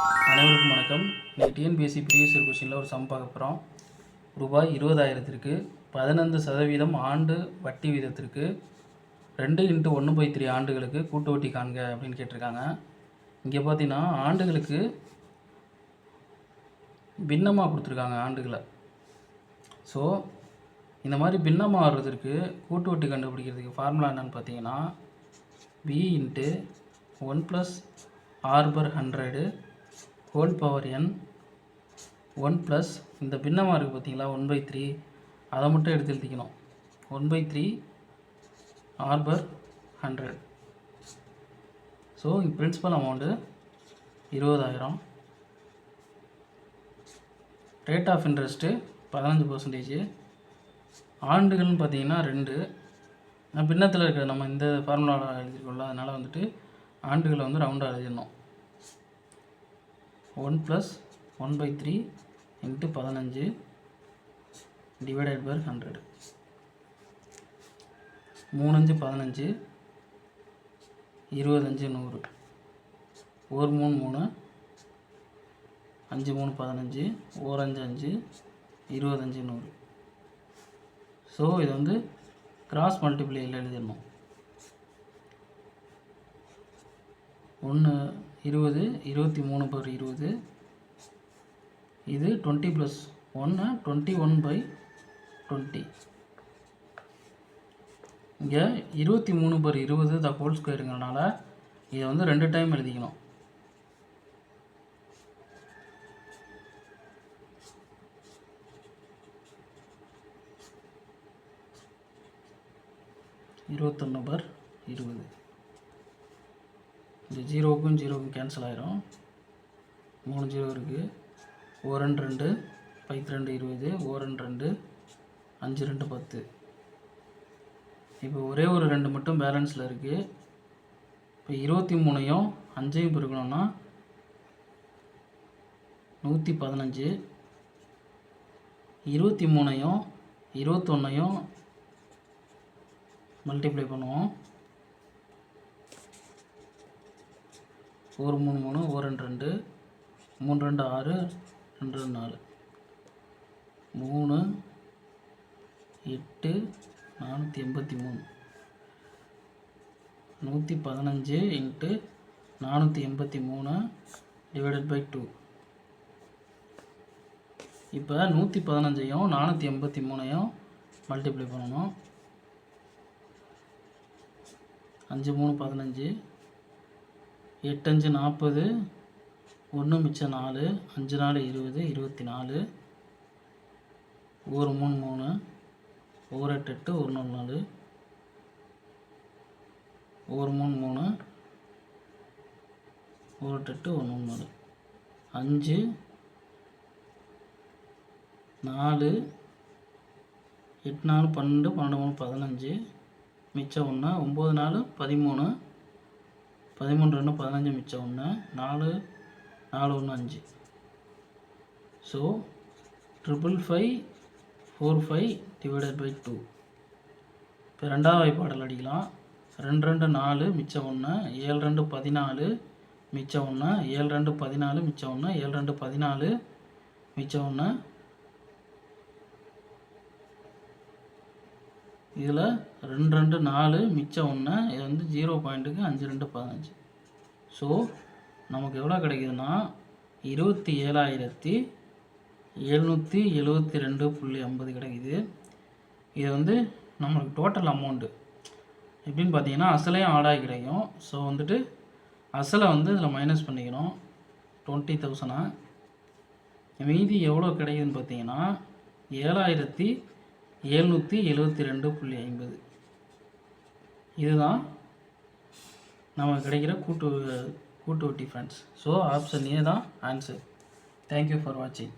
அனைவருக்கும் வணக்கம். இன்னைக்கு டிஎன்பிஎஸ்சி ப்ரீவியஸ் இயர் கொஸ்டினில் ஒரு சம் பார்க்க போகிறோம் ரூபாய் இருபதாயிரத்திற்கு பதினைந்து சதவீதம் ஆண்டு வட்டி வீதத்திற்கு ரெண்டு இன்ட்டு ஒன்று பை த்ரீ ஆண்டுகளுக்கு கூட்டு வட்டி காண்க அப்படின்னு கேட்டிருக்காங்க. இங்கே பார்த்தீங்கன்னா ஆண்டுகளுக்கு பின்னமாக கொடுத்துருக்காங்க ஆண்டுகளை. ஸோ இந்த மாதிரி பின்னமாக வர்றதுக்கு கூட்டு வட்டி கண்டுபிடிக்கிறதுக்கு ஃபார்முலா என்னன்னு பார்த்தீங்கன்னா P into one plus R per hundred whole power n one plus இந்த பின்னமாக இருக்குது பார்த்தீங்களா ஒன் பை த்ரீ அதை மட்டும் எடுத்து எழுதிக்கணும். One by three R per hundred so principal amount இருபதாயிரம். ரேட் ஆஃப் இன்ட்ரெஸ்ட்டு பதினஞ்சு பர்சன்டேஜ் ஆண்டுகள்னு பார்த்தீங்கன்னா ரெண்டு. நான் பின்னத்தில் இருக்கிற நம்ம இந்த ஃபார்முலாவில் எழுதிருக்கோம்ல அதனால் வந்துட்டு ஆண்டுகளை வந்து ரவுண்டாக எழுதிடணும். One plus one by three into பதினஞ்சு டிவைடட் பை ஹண்ட்ரட். மூணஞ்சு பதினஞ்சு இருபத்தஞ்சு நூறு. ஒரு மூணு மூணு அஞ்சு மூணு பதினஞ்சு ஓரஞ்சு அஞ்சு இருபத்தஞ்சு நூறு. ஸோ இது வந்து கிராஸ் மல்டிப்ளையில் எழுதிடணும். ஒன்று இருபது இருபத்தி மூணு பர் இருபது. இது டுவெண்ட்டி ப்ளஸ் ஒன்று டுவெண்ட்டி ஒன் பை டுவெண்ட்டி இங்கே இருபத்தி மூணு பர் இருபது த ஹோல் ஸ்கொயருங்கிறனால இதை வந்து ரெண்டு டைம் எழுதிக்கணும். இருபத்தொன்று பர் இருபது. இந்த ஜீரோவுக்கும் ஜீரோவுக்கும் கேன்சல் ஆயிரும். மூணு ஜீரோ இருக்குது ஓ ரெண்டு ரெண்டு பைத்து ரெண்டு இருபது ஓ ரெண்டு ரெண்டு அஞ்சு ரெண்டு பத்து. இப்போ ஒரே ஒரு ரெண்டு மட்டும் பேலன்ஸில் இருக்குது இப்போ இருபத்தி மூணையும் அஞ்சையும் பெருக்கணும்னா நூற்றி பதினஞ்சு. இருபத்தி மூணையும் இருபத்தொன்னையும் மல்டிப்ளை பண்ணுவோம். ஒரு மூணு மூணு ஒரு ரெண்டு ரெண்டு மூணு ரெண்டு ஆறு ரெண்டு ரெண்டு நாலு. மூணு எட்டு நானூற்றி எண்பத்தி மூணு. நூற்றி பதினஞ்சு இன்ட்டு நானூற்றி எண்பத்தி மூணு டிவைடட் பை டூ இப்போ நூற்றி பதினஞ்சையும் நானூற்றி எண்பத்தி மூணையும் மல்டிப்ளை பண்ணணும். அஞ்சு மூணு பதினஞ்சு. எட்டஞ்சு நாற்பது ஒன்று மிச்சம் நாலு அஞ்சு நாலு இருபது இருபத்தி நாலு ஒரு மூணு மூணு ஒரு எட்டு எட்டு ஒரு நாலு நாலு ஒரு மூணு மூணு ஒரு எட்டு எட்டு ஒரு மூணு நாலு. அஞ்சு நாலு எட்டு நாலு பன்னெண்டு பன்னெண்டு மூணு பதினஞ்சு மிச்சம் ஒன்று ஒம்பது நாலு பதிமூணு பதிமூணு ரெண்டு பதினஞ்சு மிச்சம் ஒன்று நாலு நாலு ஒன்று அஞ்சு. So triple five four five divided by two இப்போ ரெண்டாவது வாய்ப்பாடல் அடிக்கலாம். ரெண்டு ரெண்டு நாலு மிச்சம் ஒன்று ஏழு ரெண்டு பதினாலு மிச்சம் ஒன்று ஏழு ரெண்டு பதினாலு மிச்சம் ஒன்று ஏழு ரெண்டு பதினாலு மிச்சம் ஒன்று இதில் ரெண்டு ரெண்டு நாலு மிச்சம் ஒன்று இது வந்து ஜீரோ பாயிண்ட்டுக்கு அஞ்சு ரெண்டு பதினஞ்சு. ஸோ நமக்கு எவ்வளோ கிடைக்குதுன்னா இருபத்தி ஏழாயிரத்தி எழுநூற்றி எழுபத்தி ரெண்டு புள்ளி ஐம்பது கிடைக்குது. இது வந்து நம்மளுக்கு டோட்டல் அமௌண்ட்டு எப்படின்னு பார்த்தீங்கன்னா அசலையும் ஆடாக கிடைக்கும். ஸோ வந்துட்டு அசலை வந்து இதில் மைனஸ் பண்ணிக்கணும். டுவெண்ட்டி தௌசண்டாக மீதி எவ்வளோ கிடைக்குதுன்னு பார்த்தீங்கன்னா ஏழாயிரத்தி எழுநூற்றி எழுபத்தி ரெண்டு புள்ளி ஐம்பது. இதுதான் நமக்கு கிடைக்கிற கூட்டு கூட்டு வட்டி ஃப்ரெண்ட்ஸ் ஸோ ஆப்ஷன் ஏ தான் ஆன்சர் தேங்க்யூ ஃபார் வாட்சிங்